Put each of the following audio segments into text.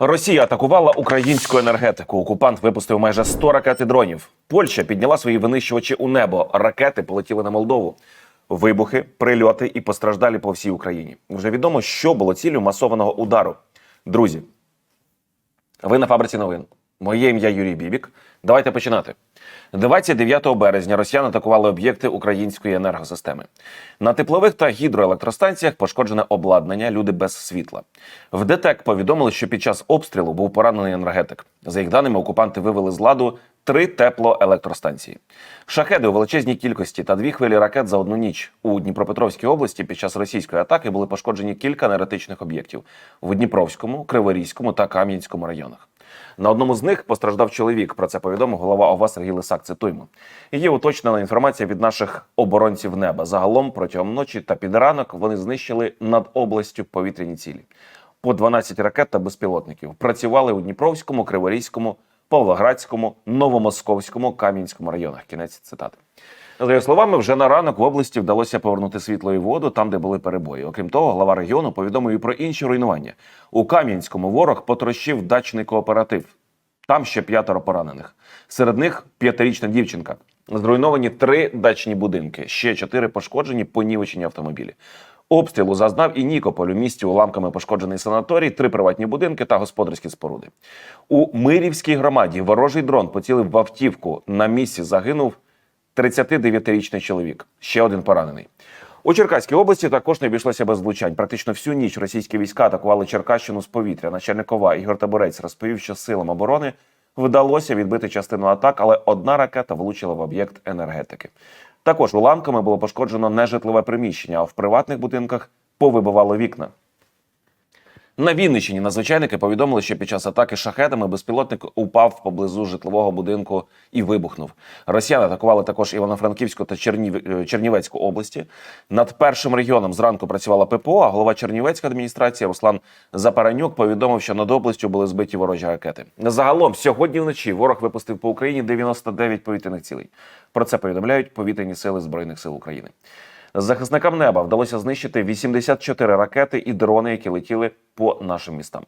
Росія атакувала українську енергетику. Окупант випустив майже 100 ракет і дронів. Польща підняла свої винищувачі у небо. Ракети полетіли на Молдову. Вибухи, прильоти і постраждалі по всій Україні. Вже відомо, що було ціллю масованого удару. Друзі, ви на фабриці новин. Моє ім'я Юрій Бібік. Давайте починати. 29 березня росіяни атакували об'єкти української енергосистеми. На теплових та гідроелектростанціях пошкоджене обладнання, люди без світла. В ДТЕК повідомили, що під час обстрілу був поранений енергетик. За їх даними, окупанти вивели з ладу три теплоелектростанції. Шахеди у величезній кількості та дві хвилі ракет за одну ніч у Дніпропетровській області під час російської атаки були пошкоджені кілька енергетичних об'єктів в Дніпровському, Криворізькому та Кам'янському районах. На одному з них постраждав чоловік. Про це повідомив голова ОВА Сергій Лисак. Цитуємо. Є уточнена інформація від наших оборонців неба. Загалом протягом ночі та під ранок вони знищили над областю повітряні цілі. По 12 ракет та безпілотників працювали у Дніпровському, Криворізькому, Павлоградському, Новомосковському, Кам'янському районах. Кінець цитати. За його словами, вже на ранок в області вдалося повернути світло і воду там, де були перебої. Окрім того, глава регіону повідомив і про інші руйнування. У Кам'янському ворог потрощив дачний кооператив. Там ще п'ятеро поранених. Серед них п'ятирічна дівчинка. Зруйновані три дачні будинки, ще чотири пошкоджені, понівечені автомобілі. Обстрілу зазнав і Нікополь у місті уламками пошкоджений санаторій, три приватні будинки та господарські споруди. У Мирівській громаді ворожий дрон поцілив в автівку. На місці загинув 39-річний чоловік. Ще один поранений. У Черкаській області також не обійшлося без влучань. Практично всю ніч російські війська атакували Черкащину з повітря. Начальник ОВА Ігор Таборець розповів, що силам оборони вдалося відбити частину атак, але одна ракета влучила в об'єкт енергетики. Також уламками було пошкоджено нежитлове приміщення, а в приватних будинках повибивало вікна. На Вінниччині надзвичайники повідомили, що під час атаки шахедами безпілотник упав поблизу житлового будинку і вибухнув. Росіяни атакували також Івано-Франківську та Чернів... е, Чернівецьку області. Над першим регіоном зранку працювала ППО, а голова Чернівецької адміністрації Руслан Запаранюк повідомив, що над областю були збиті ворожі ракети. Загалом сьогодні вночі ворог випустив по Україні 99 повітряних цілей. Про це повідомляють повітряні сили збройних сил України. Захисникам неба вдалося знищити 84 ракети і дрони, які летіли по нашим містам.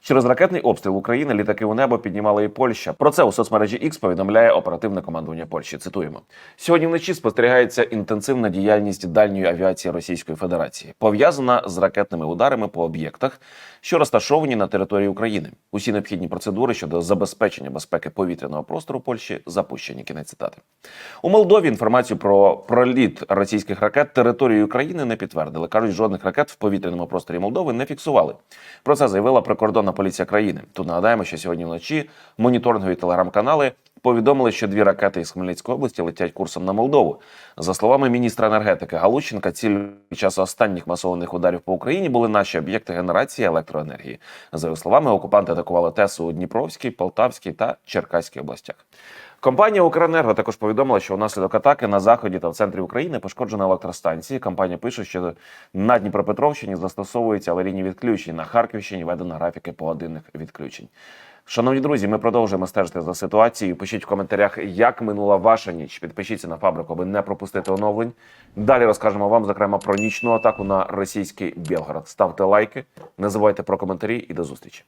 Через ракетний обстріл України літаки у небо піднімала і Польща. Про це у соцмережі X повідомляє оперативне командування Польщі. Цитуємо: сьогодні вночі спостерігається інтенсивна діяльність дальньої авіації Російської Федерації, пов'язана з ракетними ударами по об'єктах, що розташовані на території України. Усі необхідні процедури щодо забезпечення безпеки повітряного простору Польщі запущені. Кінець цитати. У Молдові інформацію про проліт російських ракет територією України не підтвердили. кажуть, жодних ракет в повітряному просторі Молдови не фіксували. Про це заявила прикордонна поліція країни. Тут нагадаємо, що сьогодні вночі моніторингові телеграм-канали повідомили, що дві ракети із Хмельницької області летять курсом на Молдову. За словами міністра енергетики Галущенка, ціль під час останніх масованих ударів по Україні були наші об'єкти генерації електроенергії. За його словами, окупанти атакували ТЕС у Дніпровській, Полтавській та Черкаській областях. Компанія Укренерго також повідомила, що внаслідок атаки на заході та в центрі України пошкоджено електростанції. Компанія пише, що на Дніпропетровщині застосовуються аварійні відключення. На Харківщині введено графіки погодинних відключень. Шановні друзі, ми продовжуємо стежити за ситуацією. Пишіть в коментарях, як минула ваша ніч. Підпишіться на фабрику, аби не пропустити оновлень. Далі розкажемо вам, зокрема, про нічну атаку на російський Білгород. Ставте лайки, не забувайте про коментарі і до зустрічі.